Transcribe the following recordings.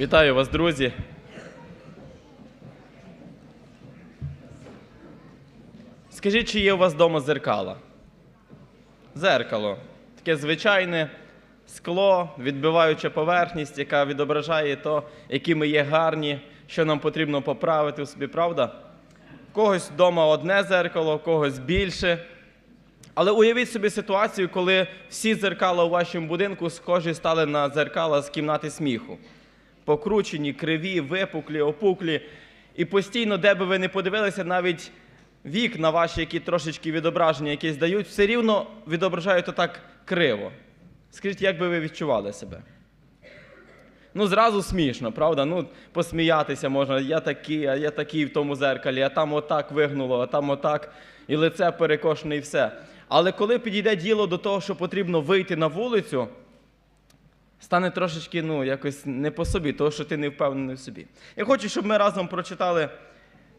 Вітаю вас, друзі. Скажіть, чи є у вас вдома зеркала? Зеркало. Таке звичайне скло, відбиваюча поверхність, яка відображає то, які ми є гарні, що нам потрібно поправити у собі, правда? В когось вдома одне зеркало, в когось більше. Але уявіть собі ситуацію, коли всі дзеркала у вашому будинку схожі стали на дзеркала з кімнати сміху. Покручені, криві, випуклі, опуклі. І постійно, де би ви не подивилися, навіть вікна ваші, які трошечки відображення якісь дають, все рівно відображають отак криво. Скажіть, як би ви відчували себе? Ну, зразу смішно, правда? Ну, посміятися можна. Я такий, а я такий в тому зеркалі, а там отак вигнуло, а там отак, і лице перекошене, і все. Але коли підійде діло до того, що потрібно вийти на вулицю, стане трошечки ну, якось не по собі, того, що ти не впевнений в собі. Я хочу, щоб ми разом прочитали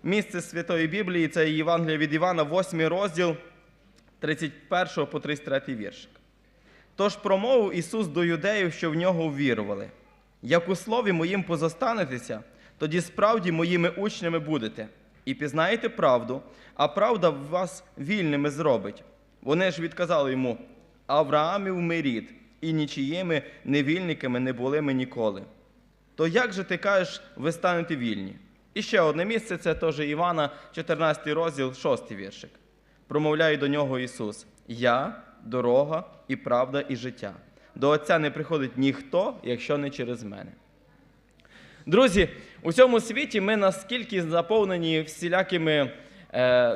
місце Святої Біблії, це Євангелія від Івана, 8 розділ 31 по 33 віршик. Тож промовив Ісус до юдеїв, що в нього ввірували. Як у слові моїм позостанетеся, тоді справді моїми учнями будете, і пізнаєте правду, а правда вас вільними зробить. Вони ж відказали йому: Авраамів ми рід, і нічиїми невільниками не були ми ніколи. То як же ти кажеш, ви станете вільні? І ще одне місце це теж Івана, 14 розділ, 6 віршик. Промовляє до нього Ісус: Я дорога і правда, і життя. До Отця не приходить ніхто, якщо не через мене. Друзі, у цьому світі ми наскільки заповнені всілякими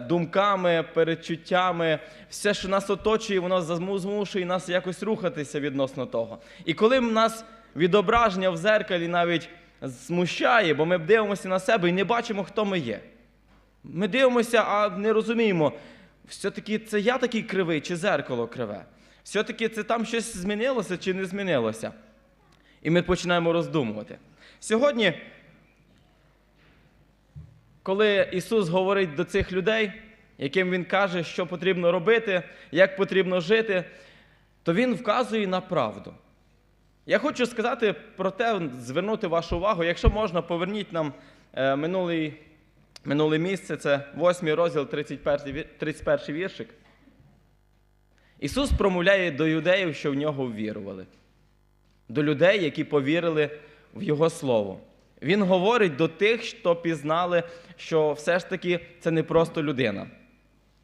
думками, перечуттями, все, що нас оточує, воно змушує нас якось рухатися відносно того. І коли в нас відображення в зеркалі навіть смущає, бо ми дивимося на себе і не бачимо, хто ми є. Ми дивимося, а не розуміємо, все-таки це я такий кривий, чи зеркало криве. Все-таки це там щось змінилося чи не змінилося. І ми починаємо роздумувати. Сьогодні, коли Ісус говорить до цих людей, яким Він каже, що потрібно робити, як потрібно жити, то Він вказує на правду. Я хочу сказати про те, звернути вашу увагу, якщо можна, поверніть нам е, минулий, минуле місце, це 8 розділ, 31, ві- 31 віршик. Ісус промовляє до юдеїв, що в нього ввірували. До людей, які повірили в Його Слово. Він говорить до тих, хто пізнали, що все ж таки це не просто людина.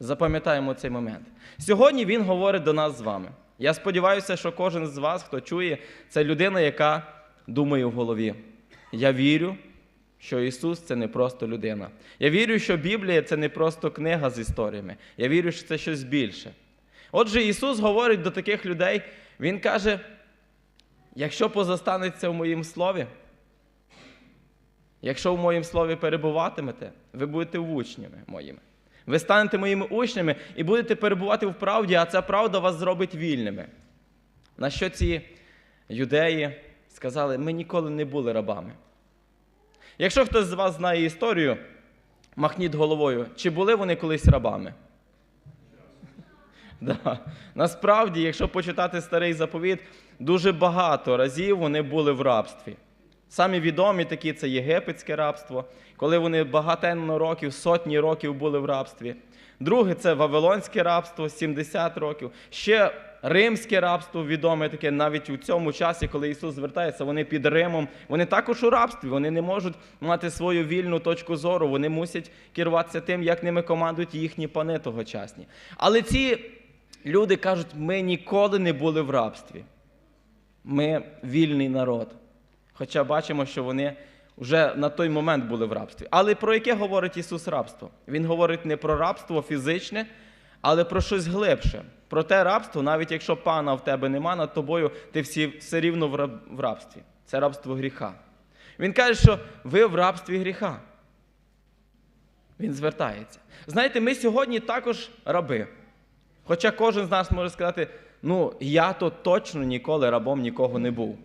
Запам'ятаємо цей момент. Сьогодні Він говорить до нас з вами. Я сподіваюся, що кожен з вас, хто чує, це людина, яка думає в голові. Я вірю, що Ісус це не просто людина. Я вірю, що Біблія це не просто книга з історіями. Я вірю, що це щось більше. Отже, Ісус говорить до таких людей, Він каже: якщо позостанеться в моїм слові, якщо в моїм слові перебуватимете, ви будете учнями моїми. Ви станете моїми учнями і будете перебувати в правді, а ця правда вас зробить вільними. На що ці юдеї сказали, ми ніколи не були рабами. Якщо хтось з вас знає історію, махніть головою, чи були вони колись рабами? Да. Насправді, якщо почитати старий заповіт, дуже багато разів вони були в рабстві. Самі відомі такі це єгипетське рабство, коли вони багатенно років, сотні років були в рабстві. Друге це Вавилонське рабство, 70 років. Ще римське рабство відоме таке, навіть у цьому часі, коли Ісус звертається, вони під Римом, вони також у рабстві, вони не можуть мати свою вільну точку зору, вони мусять керуватися тим, як ними командують їхні пани тогочасні. Але ці люди кажуть, ми ніколи не були в рабстві. Ми вільний народ. Хоча бачимо, що вони вже на той момент були в рабстві. Але про яке говорить Ісус рабство? Він говорить не про рабство фізичне, але про щось глибше. Про те рабство, навіть якщо пана в тебе нема над тобою, ти всі, все рівно в рабстві. Це рабство гріха. Він каже, що ви в рабстві гріха. Він звертається. Знаєте, ми сьогодні також раби. Хоча кожен з нас може сказати, ну я то точно ніколи рабом нікого не був.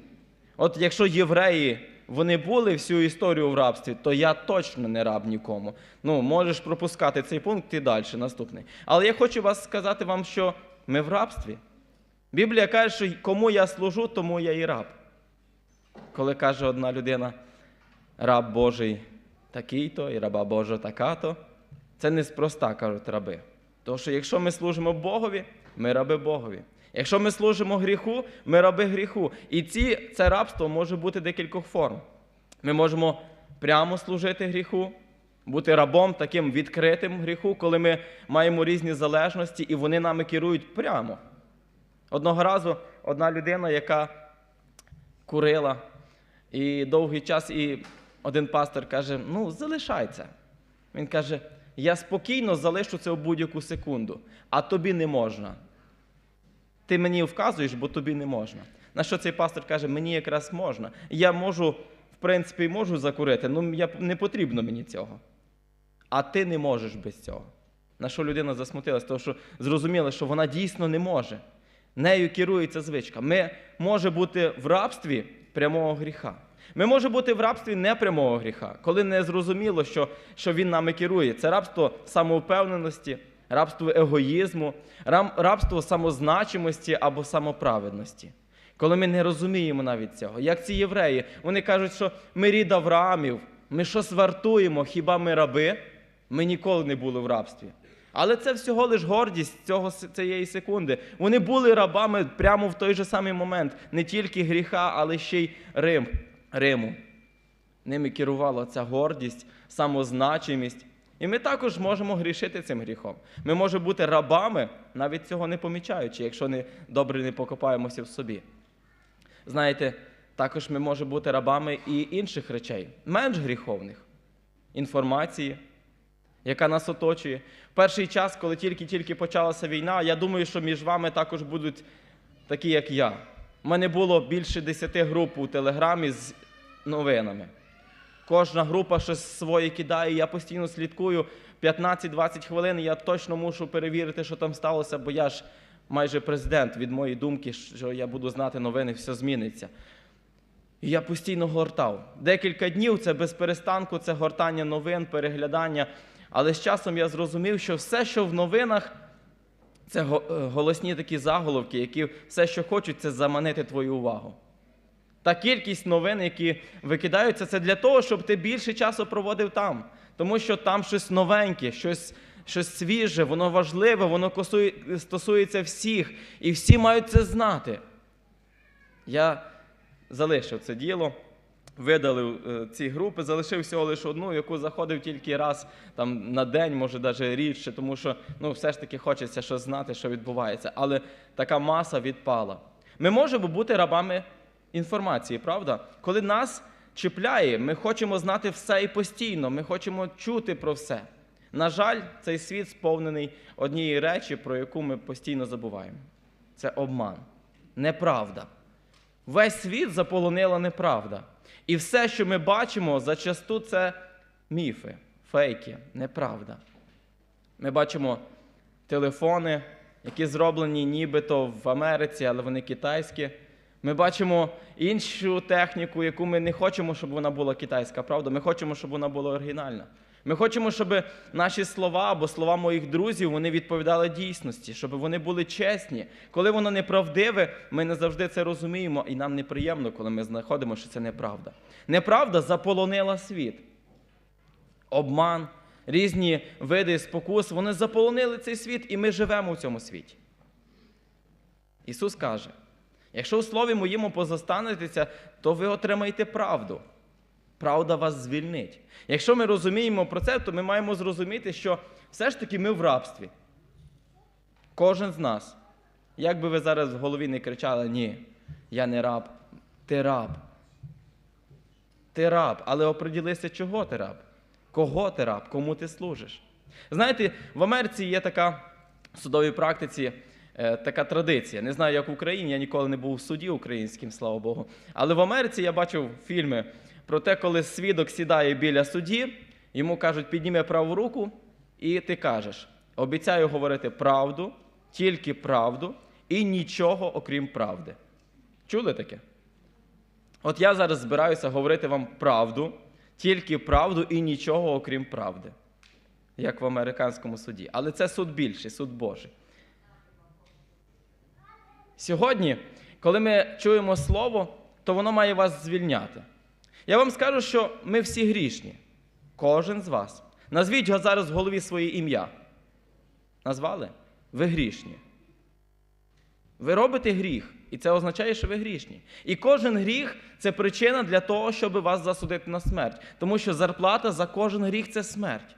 От якщо євреї вони були всю історію в рабстві, то я точно не раб нікому. Ну, можеш пропускати цей пункт і далі, наступний. Але я хочу вас сказати вам, що ми в рабстві. Біблія каже, що кому я служу, тому я і раб. коли каже одна людина, раб Божий такий-то і раба Божа така-то, це неспроста, кажуть раби. Тому що якщо ми служимо Богові, ми раби Богові. Якщо ми служимо гріху, ми раби гріху. І ці, це рабство може бути декількох форм. Ми можемо прямо служити гріху, бути рабом таким відкритим гріху, коли ми маємо різні залежності і вони нами керують прямо. Одного разу одна людина, яка курила і довгий час, і один пастор каже: ну, залишай це. Він каже: я спокійно залишу це в будь-яку секунду, а тобі не можна. Ти мені вказуєш, бо тобі не можна. На що цей пастор каже, мені якраз можна. Я можу, в принципі, можу закурити, але я, не потрібно мені цього. А ти не можеш без цього. На що людина засмутилась, тому що зрозуміла, що вона дійсно не може. Нею керується звичка. Ми може бути в рабстві прямого гріха. Ми може бути в рабстві непрямого гріха, коли не зрозуміло, що, що він нами керує. Це рабство самовпевненості, рабство егоїзму, рабство самозначимості або самоправедності. Коли ми не розуміємо навіть цього. Як ці євреї, вони кажуть, що ми рід Авраамів, ми щось вартуємо, хіба ми раби? Ми ніколи не були в рабстві. Але це всього лиш гордість цього, цієї секунди. Вони були рабами прямо в той же самий момент, не тільки гріха, але ще й Рим, Риму. Ними керувала ця гордість, самозначимість. І ми також можемо грішити цим гріхом. Ми можемо бути рабами, навіть цього не помічаючи, якщо не добре не покопаємося в собі. Знаєте, також ми можемо бути рабами і інших речей, менш гріховних, інформації, яка нас оточує. В перший час, коли тільки-тільки почалася війна, я думаю, що між вами також будуть такі, як я. У мене було більше 10 груп у Телеграмі з новинами. Кожна група щось своє кидає, я постійно слідкую 15-20 хвилин, я точно мушу перевірити, що там сталося, бо я ж майже президент від моєї думки, що я буду знати новини, все зміниться. І я постійно гортав. Декілька днів це без перестанку, це гортання новин, переглядання. Але з часом я зрозумів, що все, що в новинах, це е, голосні такі заголовки, які все, що хочуть, це заманити твою увагу. Та кількість новин, які викидаються, це для того, щоб ти більше часу проводив там. Тому що там щось новеньке, щось, щось свіже, воно важливе, воно стосується всіх, і всі мають це знати. Я залишив це діло, видалив е, ці групи, залишив всього лише одну, яку заходив тільки раз там, на день, може навіть рідше, тому що ну, все ж таки хочеться щось знати, що відбувається. Але така маса відпала. Ми можемо бути рабами інформації, правда? Коли нас чіпляє, ми хочемо знати все і постійно, ми хочемо чути про все. На жаль, цей світ сповнений однієї речі, про яку ми постійно забуваємо. Це обман, неправда. Весь світ заполонила неправда. І все, що ми бачимо, зачасту це міфи, фейки, неправда. Ми бачимо телефони, які зроблені нібито в Америці, але вони китайські. Ми бачимо іншу техніку, яку ми не хочемо, щоб вона була китайська, правда? Ми хочемо, щоб вона була оригінальна. Ми хочемо, щоб наші слова або слова моїх друзів вони відповідали дійсності, щоб вони були чесні. Коли воно неправдиве, ми не завжди це розуміємо, і нам неприємно, коли ми знаходимо, що це неправда. Неправда заполонила світ. Обман, різні види спокус, вони заполонили цей світ, і ми живемо в цьому світі. Ісус каже: якщо у слові моєму позостанетеся, то ви отримаєте правду. Правда вас звільнить. Якщо ми розуміємо про це, то ми маємо зрозуміти, що все ж таки ми в рабстві. Кожен з нас. Як би ви зараз в голові не кричали, ні, я не раб, ти раб. Ти раб, але оприділися, чого ти раб, кого ти раб, кому ти служиш. Знаєте, в Америці є така в судовій практиці така традиція. Не знаю, як в Україні, я ніколи не був в суді українським, слава Богу. Але в Америці я бачив фільми про те, коли свідок сідає біля судді, йому кажуть, підніми праву руку, і ти кажеш: обіцяю говорити правду, тільки правду і нічого окрім правди. Чули таке? От я зараз збираюся говорити вам правду, тільки правду і нічого окрім правди, як в американському суді. Але це суд більший, суд Божий. Сьогодні, коли ми чуємо слово, то воно має вас звільняти. Я вам скажу, що ми всі грішні. Кожен з вас. Назвіть його зараз в голові своє ім'я. Назвали? Ви грішні. Ви робите гріх, і це означає, що ви грішні. І кожен гріх це причина для того, щоб вас засудити на смерть. Тому що зарплата за кожен гріх це смерть.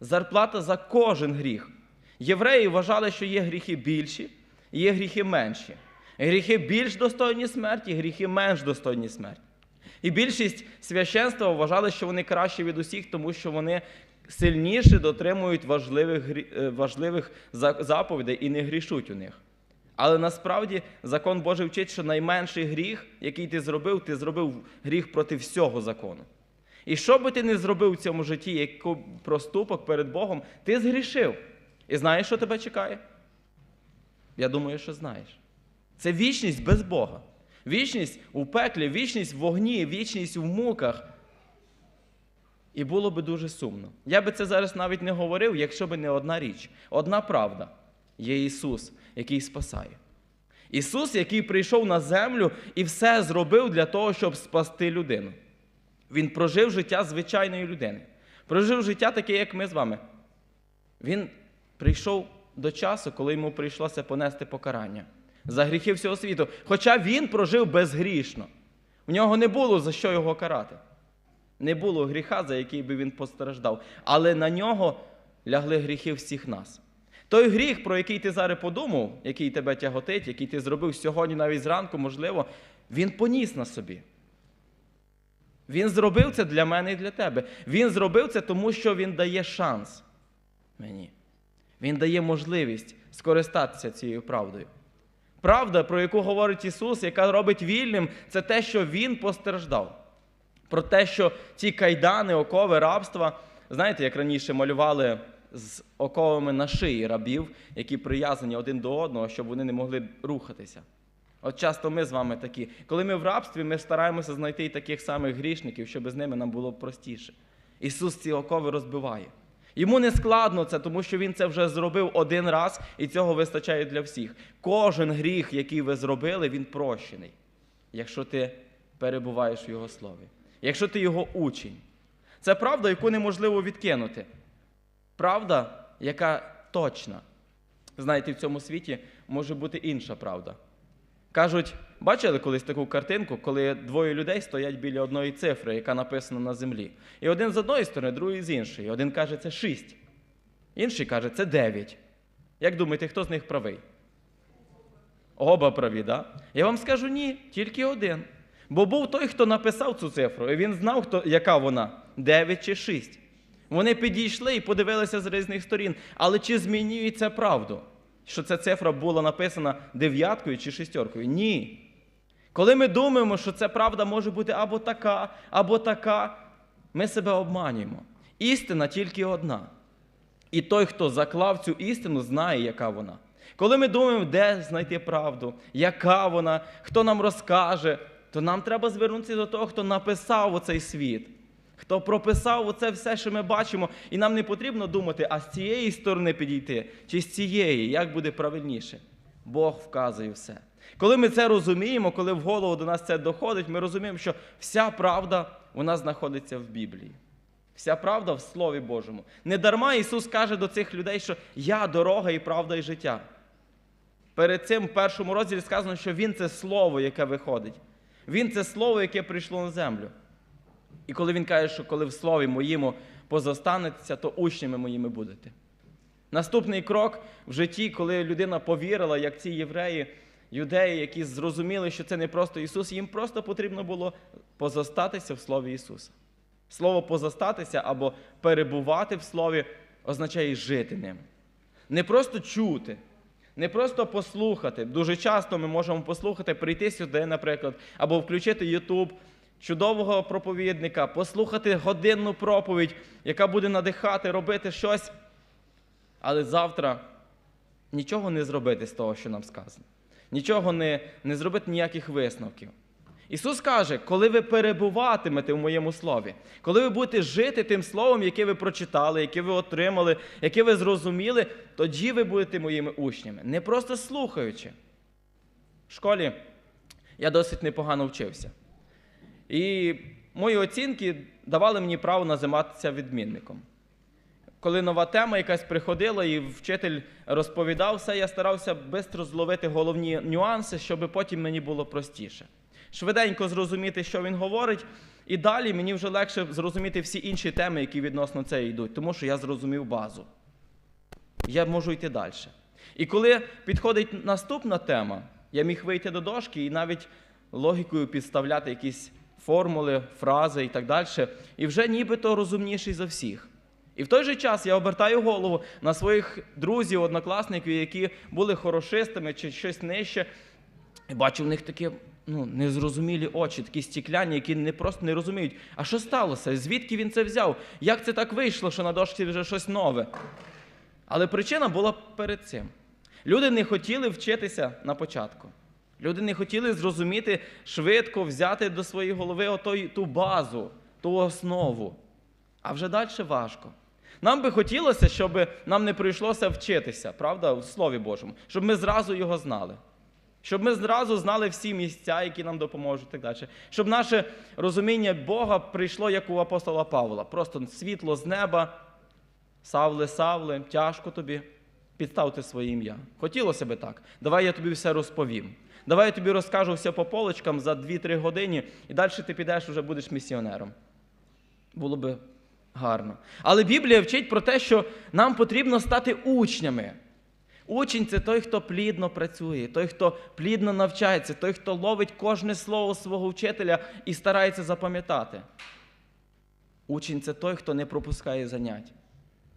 Зарплата за кожен гріх. Євреї вважали, що є гріхи більші, є гріхи менші. Гріхи більш достойні смерті, гріхи менш достойні смерті. І більшість священства вважали, що вони кращі від усіх, тому що вони сильніше дотримують важливих, е, важливих заповідей і не грішуть у них. Але насправді закон Божий вчить, що найменший гріх, який ти зробив, ти зробив гріх проти всього закону. І що би ти не зробив в цьому житті, який проступок перед Богом, ти згрішив. І знаєш, що тебе чекає? Я думаю, що знаєш. Це вічність без Бога. Вічність у пеклі, вічність в вогні, вічність в муках. І було би дуже сумно. Я би це зараз навіть не говорив, якщо би не одна річ. Одна правда є Ісус, який спасає. Ісус, який прийшов на землю і все зробив для того, щоб спасти людину. Він прожив життя звичайної людини. Прожив життя таке, як ми з вами. Він прийшов до часу, коли йому прийшлося понести покарання за гріхи всього світу. Хоча він прожив безгрішно. У нього не було за що його карати. Не було гріха, за який би він постраждав. Але на нього лягли гріхи всіх нас. Той гріх, про який ти зараз подумав, який тебе тяготить, який ти зробив сьогодні, навіть зранку, можливо, він поніс на собі. Він зробив це для мене і для тебе. Він зробив це тому, що він дає шанс мені. Він дає можливість скористатися цією правдою. Правда, про яку говорить Ісус, яка робить вільним, це те, що Він постраждав. Про те, що ті кайдани, окови рабства, знаєте, як раніше малювали з оковами на шиї рабів, які прив'язані один до одного, щоб вони не могли рухатися. От часто ми з вами такі. Коли ми в рабстві, ми стараємося знайти і таких самих грішників, щоб з ними нам було простіше. Ісус ці окови розбиває. Йому не складно це, тому що Він це вже зробив один раз, і цього вистачає для всіх. Кожен гріх, який ви зробили, він прощений, якщо ти перебуваєш в Його слові, якщо ти його учень. Це правда, яку неможливо відкинути. Правда, яка точна. Знаєте, в цьому світі може бути інша правда. Кажуть, бачили колись таку картинку, коли двоє людей стоять біля одної цифри, яка написана на землі. І один з одної сторони, другий з іншої. Один каже, це 6. Інший каже, це 9. Як думаєте, хто з них правий? Оба праві, да? Я вам скажу ні, тільки один. Бо був той, хто написав цю цифру, і він знав, хто, яка вона 9 чи 6. Вони підійшли і подивилися з різних сторін. Але чи змінює це правду? Що ця цифра була написана дев'яткою чи шістеркою? Ні. Коли ми думаємо, що ця правда може бути або така, або така, ми себе обманюємо. Істина тільки одна. І той, хто заклав цю істину, знає, яка вона. Коли ми думаємо, де знайти правду, яка вона, хто нам розкаже, то нам треба звернутися до того, хто написав оцей світ, хто прописав оце все, що ми бачимо, і нам не потрібно думати, а з цієї сторони підійти, чи з цієї, як буде правильніше. Бог вказує все. Коли ми це розуміємо, коли в голову до нас це доходить, ми розуміємо, що вся правда у нас знаходиться в Біблії. Вся правда в Слові Божому. Не дарма Ісус каже до цих людей, що я дорога і правда і життя. Перед цим в першому розділі сказано, що Він це слово, яке виходить. Він це слово, яке прийшло на землю. І коли він каже, що коли в слові моєму позостанеться, то учнями моїми будете. Наступний крок в житті, коли людина повірила, як ці євреї, юдеї, які зрозуміли, що це не просто Ісус, їм просто потрібно було позостатися в Слові Ісуса. Слово позостатися або перебувати в Слові означає жити ним. Не просто чути, не просто послухати. Дуже часто ми можемо послухати, прийти сюди, наприклад, або включити Ютуб чудового проповідника, послухати годинну проповідь, яка буде надихати, робити щось. Але завтра нічого не зробити з того, що нам сказано. Нічого не, не зробити ніяких висновків. Ісус каже, коли ви перебуватимете в моєму слові, коли ви будете жити тим словом, яке ви прочитали, яке ви отримали, яке ви зрозуміли, тоді ви будете моїми учнями. Не просто слухаючи. В школі я досить непогано вчився. І мої оцінки давали мені право називатися відмінником. Коли нова тема якась приходила і вчитель розповідав все, я старався швидко зловити головні нюанси, щоб потім мені було простіше. Швиденько зрозуміти, що він говорить, і далі мені вже легше зрозуміти всі інші теми, які відносно це йдуть, тому що я зрозумів базу. Я можу йти далі. І коли підходить наступна тема, я міг вийти до дошки і навіть логікою підставляти якісь формули, фрази і так далі, і вже нібито розумніший за всіх. І в той же час я обертаю голову на своїх друзів, однокласників, які були хорошистами чи щось нижче, і бачу в них такі ну, незрозумілі очі, такі стікляні, які не просто не розуміють, а що сталося? Звідки він це взяв? Як це так вийшло, що на дошці вже щось нове? Але причина була перед цим. Люди не хотіли вчитися на початку. Люди не хотіли зрозуміти швидко взяти до своєї голови отой, ту базу, ту основу. А вже далі важко. Нам би хотілося, щоб нам не прийшлося вчитися, правда, в Слові Божому, щоб ми зразу його знали. Щоб ми зразу знали всі місця, які нам допоможуть і так далі. Щоб наше розуміння Бога прийшло, як у апостола Павла. Просто світло з неба, Савле, Савле, тяжко тобі, підставте своє ім'я. Хотілося би так. Давай я тобі все розповім. Давай я тобі розкажу все по полочкам за 2-3 години, і далі ти підеш вже будеш місіонером. Було би гарно. Але Біблія вчить про те, що нам потрібно стати учнями. Учень це той, хто плідно працює, той, хто плідно навчається, той, хто ловить кожне слово свого вчителя і старається запам'ятати. Учень це той, хто не пропускає занять.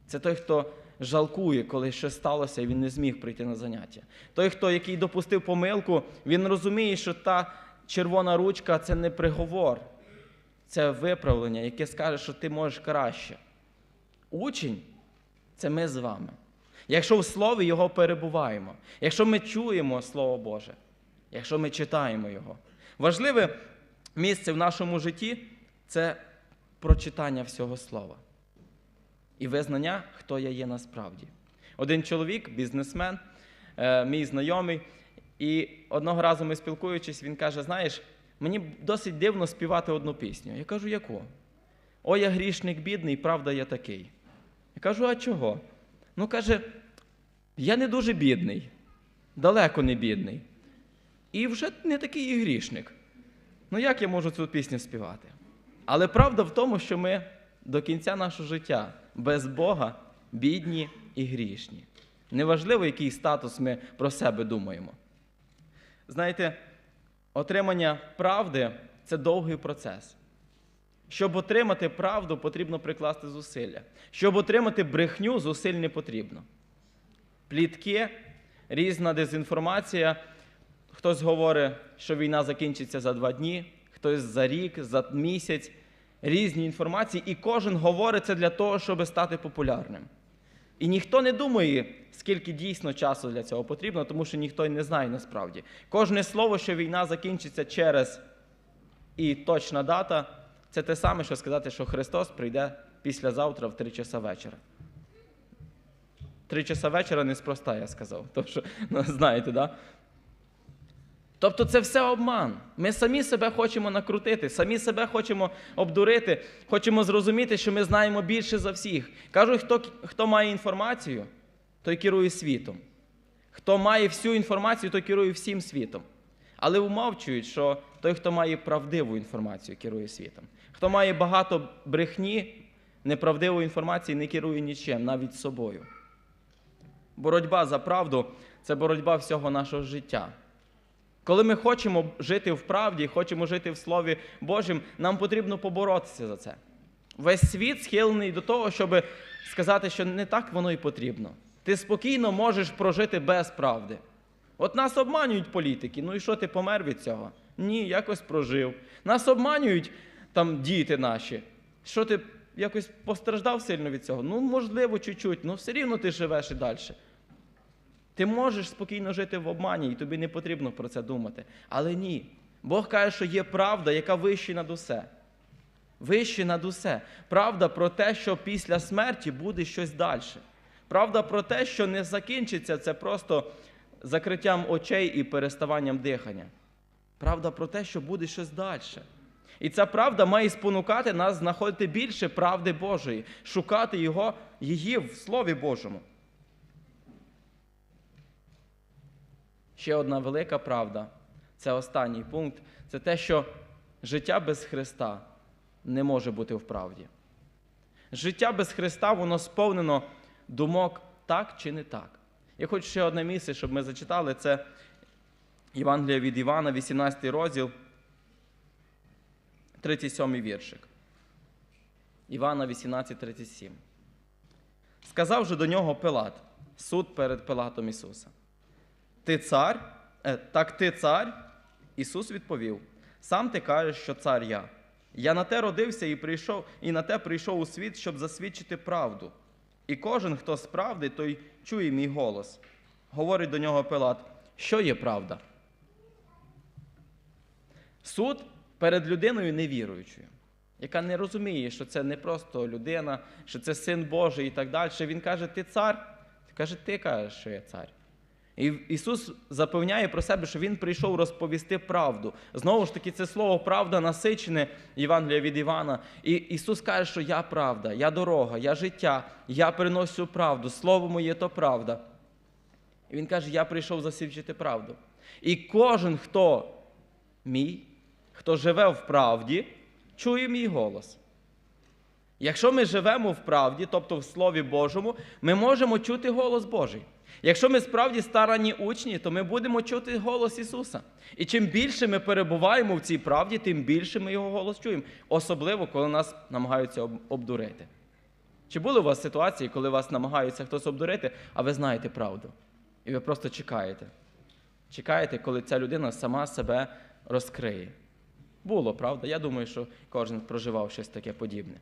Це той, хто жалкує, коли щось сталося, і він не зміг прийти на заняття. Той, хто який допустив помилку, він розуміє, що та червона ручка це не приговор, це виправлення, яке скаже, що ти можеш краще. Учень це ми з вами. Якщо в слові його перебуваємо, якщо ми чуємо Слово Боже, якщо ми читаємо Його. Важливе місце в нашому житті це прочитання всього слова і визнання, хто я є насправді. Один чоловік, бізнесмен, е, мій знайомий, і одного разу ми спілкуючись, він каже: Знаєш, мені досить дивно співати одну пісню. Я кажу, яку? О, я грішник бідний, правда, я такий. Я кажу, а чого? Ну, каже, я не дуже бідний, далеко не бідний. І вже не такий і грішник. Ну як я можу цю пісню співати? Але правда в тому, що ми до кінця нашого життя без Бога бідні і грішні. Неважливо, який статус ми про себе думаємо. Знаєте, отримання правди це довгий процес. Щоб отримати правду, потрібно прикласти зусилля. Щоб отримати брехню, зусиль не потрібно. Плітки, різна дезінформація. Хтось говорить, що війна закінчиться за два дні, хтось за рік, за місяць. Різні інформації, і кожен говорить це для того, щоб стати популярним. І ніхто не думає, скільки дійсно часу для цього потрібно, тому що ніхто й не знає насправді. Кожне слово, що війна закінчиться через і точна дата, це те саме, що сказати, що Христос прийде післязавтра в три часа вечора. Три часа вечора неспроста, я сказав. Тому що, ну, знаєте, да? Тобто це все обман. Ми самі себе хочемо накрутити, самі себе хочемо обдурити, хочемо зрозуміти, що ми знаємо більше за всіх. Кажуть, хто, хто має інформацію, той керує світом. Хто має всю інформацію, той керує всім світом. Але умовчують, що той, хто має правдиву інформацію, керує світом. Хто має багато брехні, неправдивої інформації, не керує нічим, навіть собою. Боротьба за правду це боротьба всього нашого життя. Коли ми хочемо жити в правді, хочемо жити в Слові Божому, нам потрібно поборотися за це. Весь світ схилений до того, щоб сказати, що не так воно і потрібно. Ти спокійно можеш прожити без правди. От нас обманюють політики. Ну і що ти помер від цього? Ні, якось прожив. Нас обманюють там діти наші. Що ти якось постраждав сильно від цього? Ну, можливо, чуть-чуть, ну все рівно ти живеш і далі. Ти можеш спокійно жити в обмані, і тобі не потрібно про це думати. Але ні. Бог каже, що є правда, яка вища над усе. Вище над усе. Правда про те, що після смерті буде щось далі. Правда про те, що не закінчиться це просто закриттям очей і переставанням дихання. Правда про те, що буде щось далі. І ця правда має спонукати нас знаходити більше правди Божої, шукати його, її в Слові Божому. Ще одна велика правда це останній пункт це те, що життя без Христа не може бути в правді. Життя без Христа, воно сповнено думок так чи не так. Я хочу ще одне місце, щоб ми зачитали. Це Євангелія від Івана, 18 розділ, 37 віршик. Івана 18, 37. Сказав же до нього Пилат, суд перед Пилатом Ісуса. Ти цар? Е, так ти цар? Ісус відповів: Сам ти кажеш, що цар я. Я на те родився і прийшов, і на те прийшов у світ, щоб засвідчити правду. І кожен, хто з правди, той чує мій голос. Говорить до нього Пилат, що є правда? Суд перед людиною невіруючою, яка не розуміє, що це не просто людина, що це син Божий і так далі. Він каже, ти цар? Каже, ти кажеш, що я цар. І Ісус запевняє про себе, що Він прийшов розповісти правду. Знову ж таки, це слово правда насичене Євангелія від Івана. І Ісус каже, що я правда, я дорога, я життя, я приношу правду, слово моє то правда. І Він каже, я прийшов засвідчити правду. І кожен, хто мій, хто живе в правді, чує мій голос. Якщо ми живемо в правді, тобто в Слові Божому, ми можемо чути голос Божий. Якщо ми справді старанні учні, то ми будемо чути голос Ісуса. І чим більше ми перебуваємо в цій правді, тим більше ми Його голос чуємо. Особливо, коли нас намагаються обдурити. Чи були у вас ситуації, коли вас намагаються хтось обдурити, а ви знаєте правду? І ви просто чекаєте. Чекаєте, коли ця людина сама себе розкриє. Було, правда? Я думаю, що кожен проживав щось таке подібне.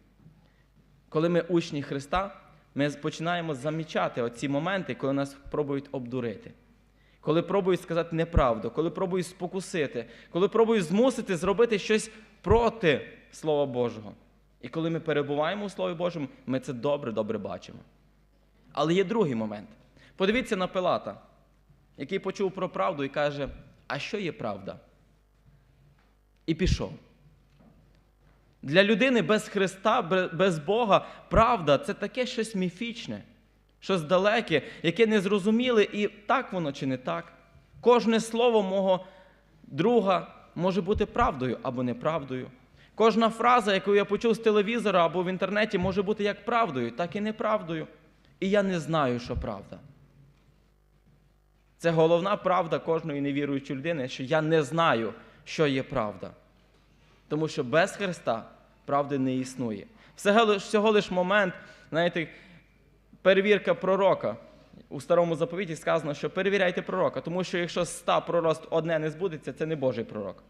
Коли ми учні Христа, ми починаємо замічати оці моменти, коли нас пробують обдурити. Коли пробують сказати неправду, коли пробують спокусити, коли пробують змусити зробити щось проти Слова Божого. І коли ми перебуваємо у Слові Божому, ми це добре-добре бачимо. Але є другий момент. Подивіться на Пилата, який почув про правду і каже: А що є правда? І пішов. Для людини без Христа, без Бога, правда це таке щось міфічне, щось далеке, яке не зрозуміле, і так воно чи не так. Кожне слово мого друга може бути правдою або неправдою. Кожна фраза, яку я почув з телевізора або в інтернеті, може бути як правдою, так і неправдою. І я не знаю, що правда. Це головна правда кожної невіруючої людини, що я не знаю, що є правда. Тому що без Христа правди не існує. Всього лиш, момент, знаєте, перевірка пророка. У старому заповіті сказано, що перевіряйте пророка, тому що якщо ста пророцтв одне не збудеться, це не Божий пророк.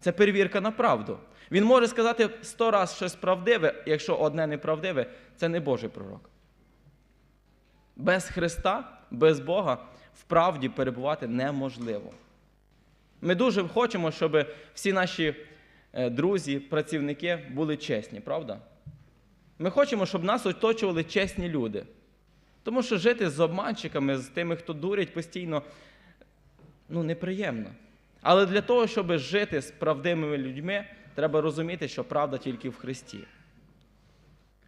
Це перевірка на правду. Він може сказати сто разів щось правдиве, якщо одне неправдиве, це не Божий пророк. Без Христа, без Бога в правді перебувати неможливо. Ми дуже хочемо, щоб всі наші друзі, працівники були чесні, правда? Ми хочемо, щоб нас оточували чесні люди. Тому що жити з обманщиками, з тими, хто дурять постійно, ну, неприємно. Але для того, щоб жити з правдивими людьми, треба розуміти, що правда тільки в Христі.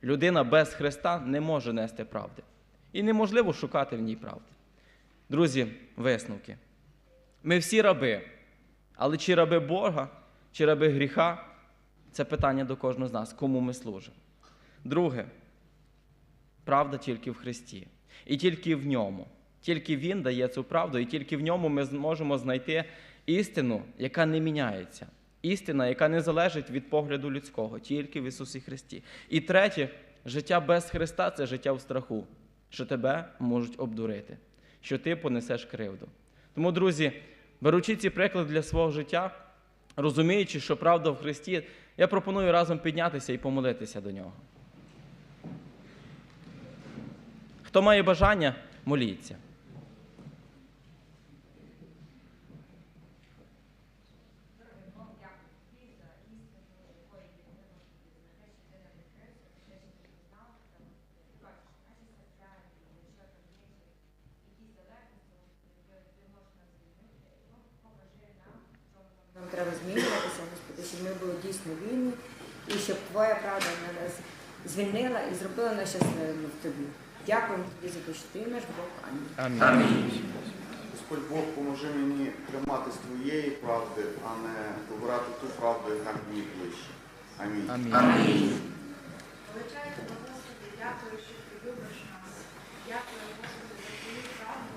Людина без Христа не може нести правди. І неможливо шукати в ній правди. Друзі, висновки. Ми всі раби, але чи раби Бога, чи раби гріха це питання до кожного з нас, кому ми служимо. Друге, правда тільки в Христі. І тільки в ньому. Тільки Він дає цю правду, і тільки в ньому ми зможемо знайти істину, яка не міняється. Істина, яка не залежить від погляду людського, тільки в Ісусі Христі. І третє, життя без Христа це життя в страху, що тебе можуть обдурити, що ти понесеш кривду. Тому, друзі, беручи ці приклади для свого життя, розуміючи, що правда в Христі, я пропоную разом піднятися і помолитися до нього. Хто має бажання, моліться. Вільні, і щоб Твоя правда нас звільнила і зробила нас щасливими в Тобі. Дякуємо тобі за те, що ти наш Бог. Амінь. Амінь. Господь Бог, поможи мені триматись твоєї правди, а не вибирати ту правду, яка мені ближче. Амінь. Амінь. Величайте, Господи, дякую, що ти любиш нас. Дякую, Господи, за твою правду,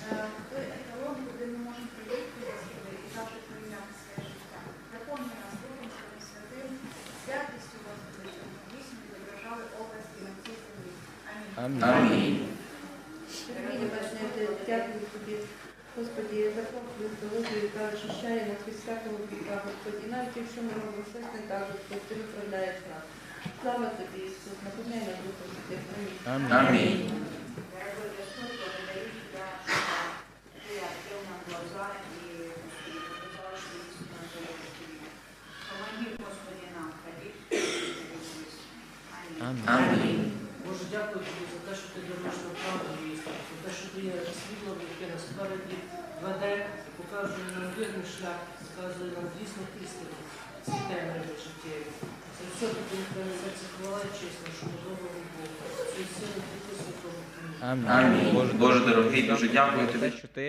за той еталон, куди ми можемо прийти, Господи, і завжди прийняти своє життя. Заповни нас Духом Своїм Святим, святістю, Господи, щоб ми дійсно відображали образ і на цій землі. Амінь. Амінь. Дорогі небесне, дякую тобі, Господі, за твою теологію, яка очищає нас від всякого гріха, Господі. І навіть якщо ми робимо щось не так, Господь, ти виправляєш нас. Слава тобі, Ісус, наповняй нас Духом Святим. Амінь. Амінь. Господи, Господи, Аминь. Боже, дякую тобі за те, що ти даруєш нам правду істину, за те, що ти є світлом, яке нас спереді веде, показує нам вірний шлях, сказує нам дійсно істину, темряві життєві. Це все тобі принесеться хвала і честь нашому доброму Богу. Це сили Духу Святого. Амінь. Амінь. Боже, Боже дорогий, дуже дякую тобі. що ти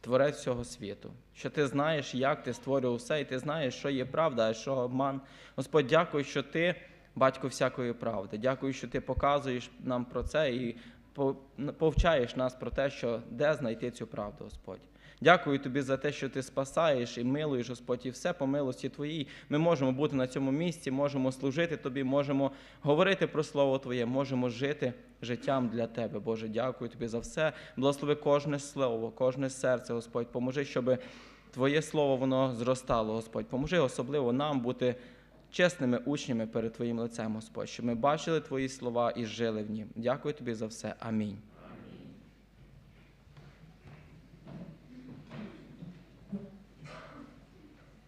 творець всього світу, що ти знаєш, як ти створював все, і ти знаєш, що є правда, а що обман. Господь, дякую, що ти батько всякої правди. Дякую, що ти показуєш нам про це і по- повчаєш нас про те, що де знайти цю правду, Господь. Дякую тобі за те, що ти спасаєш і милуєш, Господь, і все по милості Твоїй. Ми можемо бути на цьому місці, можемо служити Тобі, можемо говорити про Слово Твоє, можемо жити життям для Тебе. Боже, дякую Тобі за все. Благослови кожне слово, кожне серце, Господь. Поможи, щоб Твоє слово воно зростало, Господь. Поможи особливо нам бути чесними учнями перед Твоїм лицем, Господь, щоб ми бачили Твої слова і жили в нім. Дякую Тобі за все. Амінь.